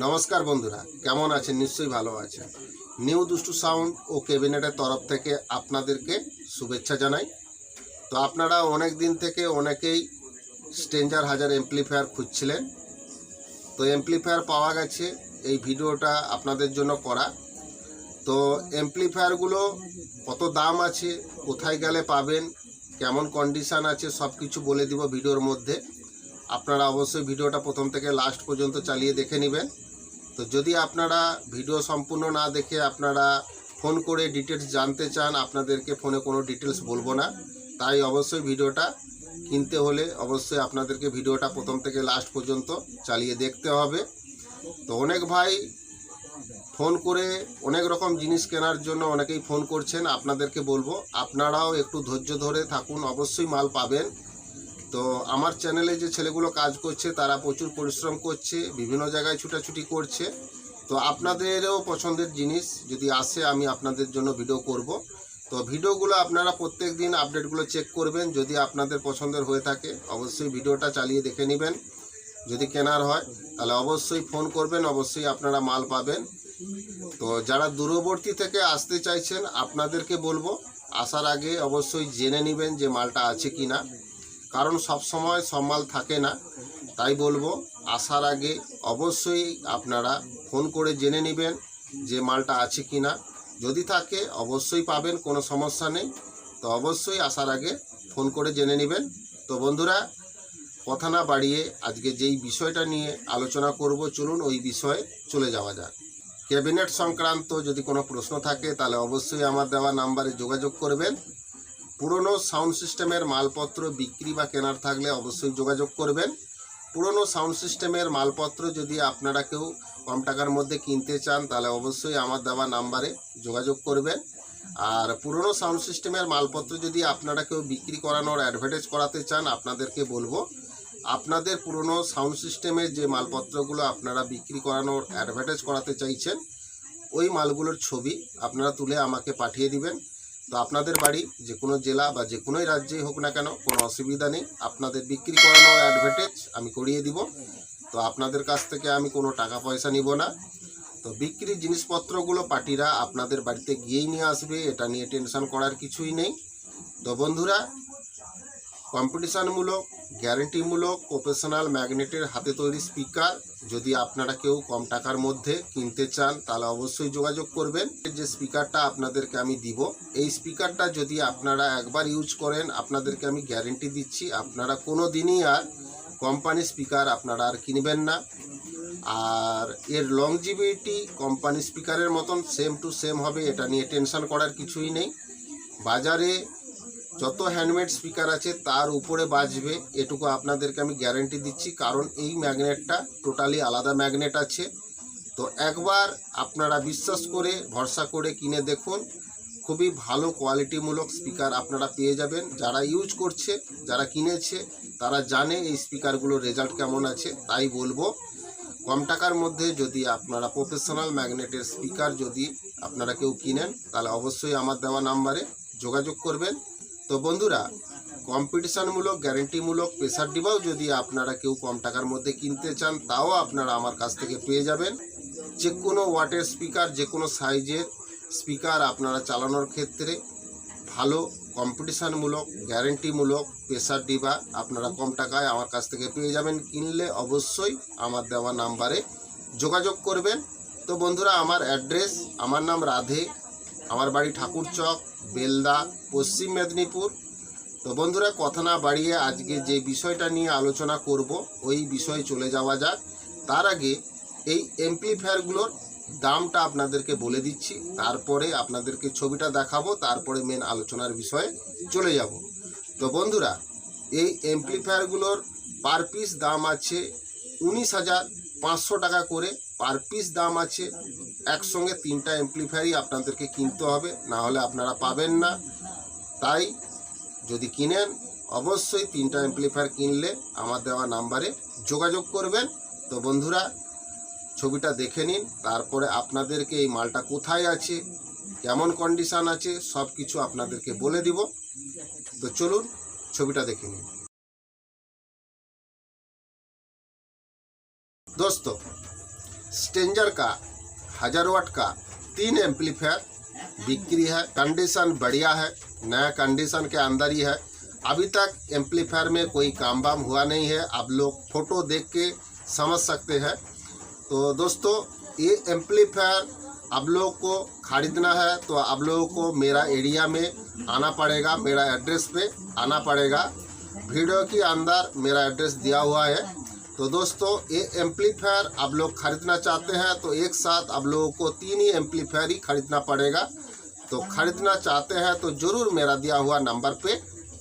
নমস্কার বন্ধুরা, কেমন আছেন? নিশ্চয়ই ভালো আছেন। নিউ দুষ্টু সাউন্ড ও ক্যাবিনেটের তরফ থেকে আপনাদেরকে শুভেচ্ছা জানাই। তো আপনারা অনেক দিন থেকে অনেকেই স্টেঞ্জার হাজার এমপ্লিফায়ার খুঁজছিলেন। তো এমপ্লিফায়ার পাওয়া গেছে, এই ভিডিওটা আপনাদের জন্য করা। তো এমপ্লিফায়ারগুলো কত দাম আছে, কোথায় গেলে পাবেন, কেমন কন্ডিশান আছে সব কিছু বলে দিব ভিডিওর মধ্যে। আপনারা অবশ্যই ভিডিওটা প্রথম থেকে লাস্ট পর্যন্ত চালিয়ে দেখে নেবেন। তো যদি আপনারা ভিডিও সম্পূর্ণ না দেখে আপনারা ফোন করে ডিটেলস জানতে চান, আপনাদেরকে ফোনে কোনো ডিটেলস বলব না। তাই অবশ্যই ভিডিওটা কিনতে হলে অবশ্যই আপনাদেরকে ভিডিওটা প্রথম থেকে লাস্ট পর্যন্ত চালিয়ে দেখতে হবে। তো অনেক ভাই ফোন করে অনেক রকম জিনিস কেনার জন্য অনেকেই ফোন করছেন, আপনাদেরকে বলব। আপনারাও একটু ধৈর্য ধরে থাকুন, অবশ্যই মাল পাবেন। তো আমার চ্যানেলে যে ছেলেগুলো কাজ করছে, তারা প্রচুর পরিশ্রম করছে, বিভিন্ন জায়গায় ছুটাছুটি করছে। তো আপনাদেরও পছন্দের জিনিস যদি আসে, আমি আপনাদের জন্য ভিডিও করব। তো ভিডিওগুলো আপনারা প্রত্যেক দিন আপডেটগুলো চেক করবেন। যদি আপনাদের পছন্দের হয়ে থাকে, অবশ্যই ভিডিওটা চালিয়ে দেখে নেবেন। যদি কেনার হয়, তাহলে অবশ্যই ফোন করবেন, অবশ্যই আপনারা মাল পাবেন। তো যারা দূরবর্তী থেকে আসতে চাইছেন, আপনাদেরকে বলব, আসার আগে অবশ্যই জেনে নেবেন যে মালটা আছে কি না কারণ সব সময় সব মাল থাকে না। তাই বলব, আসার আগে অবশ্যই আপনারা ফোন করে জেনে নেবেন যে মালটা আছে কি না যদি থাকে, অবশ্যই পাবেন, কোনো সমস্যা নেই। তো অবশ্যই আসার আগে ফোন করে জেনে নেবেন। তো বন্ধুরা, কথা না বাড়িয়ে আজকে যেই বিষয়টা নিয়ে আলোচনা করব, চলুন ওই বিষয়ে চলে যাওয়া যাক। ক্যাবিনেট সংক্রান্ত যদি কোনো প্রশ্ন থাকে, তাহলে অবশ্যই আমার দেওয়া নাম্বারে যোগাযোগ করবেন। পুরনো সাউন্ড সিস্টেমের মালপত্র বিক্রি বা কেনার থাকলে অবশ্যই যোগাযোগ করবেন। পুরনো সাউন্ড সিস্টেমের মালপত্র যদি আপনারা কেউ কম টাকার মধ্যে কিনতে চান, তাহলে অবশ্যই আমার দেওয়া নাম্বারে যোগাযোগ করবেন। আর পুরনো সাউন্ড সিস্টেমের মালপত্র যদি আপনারা কেউ বিক্রি করানোর অ্যাডভার্টাইজ করাতে চান, আপনাদেরকে বলব, আপনাদের পুরনো সাউন্ড সিস্টেমের যে মালপত্রগুলো আপনারা বিক্রি করানোর অ্যাডভার্টাইজ করাতে চাইছেন, ওই মালগুলোর ছবি আপনারা তুলে আমাকে পাঠিয়ে দিবেন। তো আপনাদের বাড়ি যে কোনো জেলা বা যে কোনোই রাজ্যেই হোক না কেন, কোনো অসুবিধা নেই। আপনাদের বিক্রি করানোর অ্যাডভার্টাইজ আমি করিয়ে দিব। তো আপনাদের কাছ থেকে আমি কোনো টাকা পয়সা নিব না। তো বিক্রির জিনিসপত্রগুলো পার্টিরা আপনাদের বাড়িতে গিয়েই নিয়ে আসবে, এটা নিয়ে টেনশন করার কিছুই নেই। তো বন্ধুরা কম্পিটিশানমূলক গ্যারেন্টিমূলক প্রফেশনাল ম্যাগনেটের হাতে তৈরি স্পিকার যদি আপনারা কেউ কম টাকার মধ্যে কিনতে চান, তাহলে অবশ্যই যোগাযোগ করবেন। যে স্পিকারটা আপনাদেরকে আমি দিব, এই স্পিকারটা যদি আপনারা একবার ইউজ করেন, আপনাদেরকে আমি গ্যারেন্টি দিচ্ছি, আপনারা কোনো দিনই আর কোম্পানি স্পিকার আপনারা আর কিনবেন না। আর এর লংজিভিটি কোম্পানি স্পিকারের মতন সেম টু সেম হবে, এটা নিয়ে টেনশন করার কিছুই নেই। বাজারে যত হ্যান্ডমেড স্পিকার আছে, তার উপরে বাজবে, এটুকু আপনাদেরকে আমি গ্যারেন্টি দিচ্ছি, কারণ এই ম্যাগনেটটা টোটালি আলাদা ম্যাগনেট আছে। তো একবার আপনারা বিশ্বাস করে, ভরসা করে কিনে দেখুন, খুবই ভালো কোয়ালিটিমূলক স্পিকার আপনারা পেয়ে যাবেন। যারা ইউজ করছে, যারা কিনেছে, তারা জানে এই স্পিকারগুলোর রেজাল্ট কেমন আছে, তাই বলব। কম টাকার মধ্যে যদি আপনারা প্রফেশনাল ম্যাগনেটের স্পিকার যদি আপনারা কেউ কিনেন, তাহলে অবশ্যই আমার দেওয়া নাম্বারে যোগাযোগ করবেন। তো বন্ধুরা কম্পিটিশনমূলক গ্যারেন্টিমূলক প্রেসার ডিবাও যদি আপনারা কেউ কম টাকার মধ্যে কিনতে চান, তাও আপনারা আমার কাছ থেকে পেয়ে যাবেন। যে কোনো ওয়াটের স্পিকার যে কোনো সাইজের স্পিকার আপনারা চালানোর ক্ষেত্রে ভালো কম্পিটিশনমূলক গ্যারেন্টিমূলক প্রেসার ডিবা আপনারা কম টাকায় আমার কাছ থেকে পেয়ে যাবেন। কিনলে অবশ্যই আমার দেওয়া নাম্বারে যোগাযোগ করবেন। তো বন্ধুরা, আমার অ্যাড্রেস আমার নাম রাধে আমার বাড়ি ঠাকুরচক বেলদা, পশ্চিম মেদিনীপুর। তো বন্ধুরা, কথা না বাড়িয়ে আজকে যে বিষয়টা নিয়ে আলোচনা করব, ওই বিষয়ে চলে যাওয়া যাক। তার আগে এই এমপ্লিফায়ারগুলোর দামটা আপনাদেরকে বলে দিচ্ছি। তারপরে আপনাদেরকে ছবিটা দেখাবো, তারপরে মেন আলোচনার বিষয়ে চলে যাব। তো বন্ধুরা, এই এমপ্লিফায়ারগুলোর পার পিস দাম আছে উনিশ হাজার পাঁচশো টাকা করে। পার পিস দাম আছে। একসঙ্গে তিনটা এমপ্লিফায়ারই আপনাদেরকে কিনতে হবে, না হলে আপনারা পাবেন না। তাই যদি কিনেন, অবশ্যই তিনটা এমপ্লিফায়ার কিনলে আমার দেওয়া নাম্বারে যোগাযোগ করবেন। তো বন্ধুরা, ছবিটা দেখে নিন, তারপরে আপনাদেরকে এই মালটা কোথায় আছে, কেমন কন্ডিশন আছে সব কিছু আপনাদেরকে বলে দিব। তো চলুন, ছবিটা দেখে নিন দোস্ত स्टेंजर का, हज़ार वाट का, तीन एम्पलीफायर, बिक्री है, कंडीशन बढ़िया है, नया कंडीशन के अंदर ही है। अभी तक एम्पलीफायर में कोई काम वाम हुआ नहीं है, आप लोग फ़ोटो देख के समझ सकते हैं। तो दोस्तों, ये एम्पलीफायर आप लोग को खरीदना है तो आप लोगों को मेरा एरिया में आना पड़ेगा, मेरा एड्रेस पे आना पड़ेगा। वीडियो के अंदर मेरा एड्रेस दिया हुआ है तो दोस्तों ये एम्पलीफायर आप लोग खरीदना चाहते हैं तो एक साथ आप लोगों को तीन ही एम्पलीफायर ही खरीदना पड़ेगा तो खरीदना चाहते हैं तो जरूर मेरा दिया हुआ नंबर पे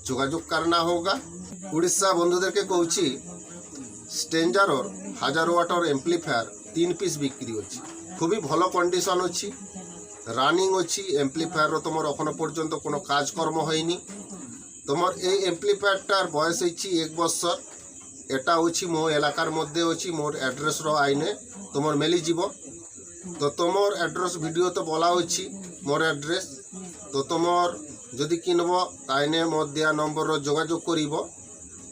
যোগাযোগ করনা হোগা উড়িষ্যা বন্ধুদেরকে কৌছি স্টেঞ্জারর হাজার ওয়াটর এম্পলিফায়ার তিন পিস বিক্রি হচ্ছে খুবই ভালো কন্ডিশন অছি রানিং অছি এম্পলিফায়ারর তোমার এখনো পর্যন্ত কোনো কাজকর্ম হয়নি তোমার এই এম্পলিফায়ারটার বয়স হচ্ছে এক বছর ଏଟା ହେଉଛି ମୋ ଏଲାକାର ମଧ୍ୟ ଅଛି ମୋର ଆଡ୍ରେସ୍ର ଆଇନେ ତୁମର ମିଳିଯିବ ତ ତୁମର ଆଡ୍ରେସ୍ ଭିଡ଼ିଓ ତ ବୋଲା ଅଛି ମୋର ଆଡ୍ରେସ୍ ତ ତୁମର ଯଦି କିଣିବ ତାହେଲେ ମୋ ଦିଆ ନମ୍ବରର ଯୋଗାଯୋଗ କରିବ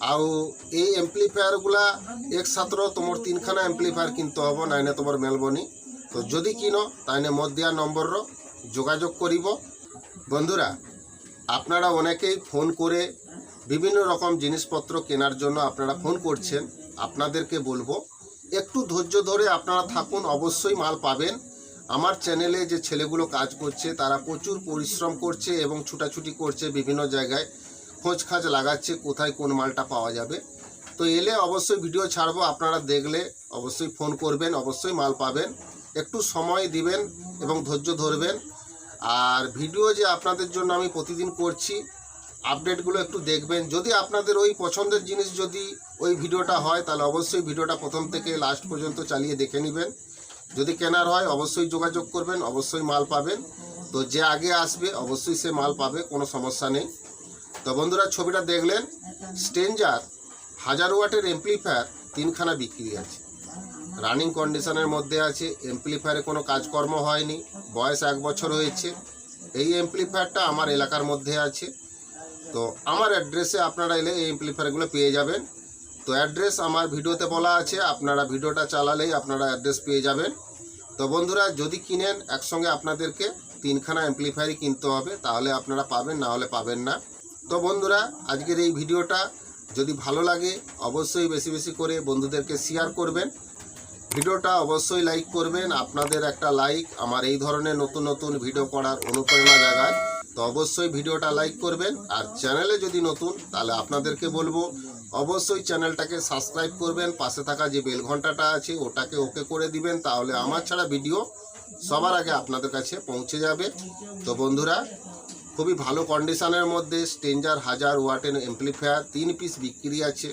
ଆଉ ଏଇ ଆମ୍ପ୍ଲିଫାୟାର ଗୁଲା ଏକ ସାଥର ତୁମର ତିନିଖାନା ଆମ୍ପ୍ଲିଫାୟାର କିଣିତେ ହେବ ନାଇଁନେ ତୁମର ମିଳିବନି তো যদি কিনো তাহলে মদিয়া নম্বরর যোগাযোগ করিব বন্ধুরা আপনারা অনেকেই ফোন করে বিভিন্ন রকম জিনিসপত্র কেনার জন্য আপনারা ফোন করছেন, আপনাদেরকে বলব, একটু ধৈর্য ধরে আপনারা থাকুন, অবশ্যই মাল পাবেন। আমার চ্যানেলে যে ছেলেগুলো কাজ করছে, তারা প্রচুর পরিশ্রম করছে এবং ছুটাছুটি করছে বিভিন্ন জায়গায়। খোঁজ খাজ লাগাচ্ছে কোথায় কোন মালটা পাওয়া যাবে। তো এলে অবশ্যই ভিডিও ছাড়বো, আপনারা দেখলে অবশ্যই ফোন করবেন, অবশ্যই মাল পাবেন। একটু সময় দিবেন এবং ধৈর্য ধরবেন। আর ভিডিও যে আপনাদের জন্য আমি প্রতিদিন করছি আপডেটগুলো একটু দেখবেন। যদি আপনাদের ওই পছন্দের জিনিস যদি ওই ভিডিওটা হয়, তাহলে অবশ্যই ভিডিওটা প্রথম থেকে লাস্ট পর্যন্ত চালিয়ে দেখে নেবেন। যদি কেনার হয়, অবশ্যই যোগাযোগ করবেন, অবশ্যই মাল পাবেন। তো যে আগে আসবে, অবশ্যই সে মাল পাবে, কোনো সমস্যা নেই। তো বন্ধুরা, ছবিটা দেখলেন? স্টেঞ্জার হাজার ওয়াটের এমপ্লিফায়ার তিনখানা বিক্রি আছে। রানিং কন্ডিশনের মধ্যে আছে এমপ্লিফায়ারে কোনো কাজকর্ম হয়নি, বয়স এক বছর হয়েছে। এই এমপ্লিফায়ারটা আমার এলাকার মধ্যে আছে। তো আমার অ্যাড্রেসে আপনারা এলে এই এমপ্লিফায়ারগুলো পেয়ে যাবেন। তো অ্যাড্রেস আমার ভিডিওতে বলা আছে, আপনারা ভিডিওটা চালালেই আপনারা অ্যাড্রেস পেয়ে যাবেন। তো বন্ধুরা, যদি কিনেন, একসঙ্গে আপনাদেরকে তিনখানা এমপ্লিফায়ারই কিনতে হবে, তাহলে আপনারা পাবেন, না হলে পাবেন না। তো বন্ধুরা, আজকের এই ভিডিওটা যদি ভালো লাগে, অবশ্যই বেশি বেশি করে বন্ধুদেরকে শেয়ার করবেন। ভিডিওটা অবশ্যই লাইক করবেন। আপনাদের একটা লাইক আমার এই ধরনের নতুন নতুন ভিডিও করার অনুপ্রেরণা জাগায়। তো অবশ্যই ভিডিওটা লাইক করবেন আর চ্যানেলে যদি নতুন, তাহলে আপনাদেরকে বলব, অবশ্যই চ্যানেলটাকে সাবস্ক্রাইব করবেন, পাশে থাকা যে বেল ঘন্টাটা আছে, ওটাকে ওকে করে দিবেন, তাহলে আমার ছাড়া ভিডিও সবার আগে আপনাদের কাছে পৌঁছে যাবে। তো বন্ধুরা, খুবই ভালো কন্ডিশনের মধ্যে স্টেঞ্জার হাজার ওয়াটের এমপ্লিফায়ার তিন পিস বিক্রি আছে।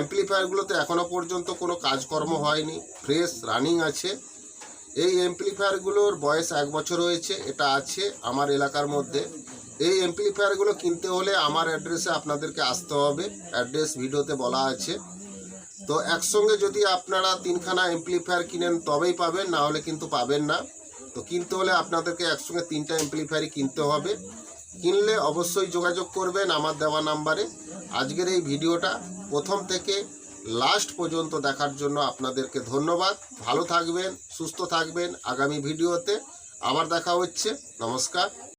এমপ্লিফায়ারগুলোতে এখনও পর্যন্ত কোনো কাজকর্ম হয়নি ফ্রেশ রানিং আছে। এই এমপ্লিফায়ারগুলোর বয়স এক বছর হয়েছে, এটা আছে আমার এলাকার মধ্যে। এই এমপ্লিফায়ারগুলো কিনতে হলে আমার অ্যাড্রেসে আপনাদেরকে আসতে হবে অ্যাড্রেস ভিডিওতে বলা আছে। তো একসঙ্গে যদি আপনারা তিনখানা এমপ্লিফায়ার কিনেন, তবেই পাবেন, না হলে কিন্তু পাবেন না। তো কিনতে হলে আপনাদেরকে একসঙ্গে তিনটা এমপ্লিফায়ারই কিনতে হবে। কিনলে অবশ্যই যোগাযোগ করবেন আমার দেওয়া নাম্বারে। আজকের এই ভিডিওটা প্রথম থেকে লাস্ট পর্যন্ত দেখার জন্য আপনাদেরকে ধন্যবাদ। ভালো থাকবেন, সুস্থ থাকবেন। আগামী ভিডিওতে আবার দেখা হচ্ছে। নমস্কার।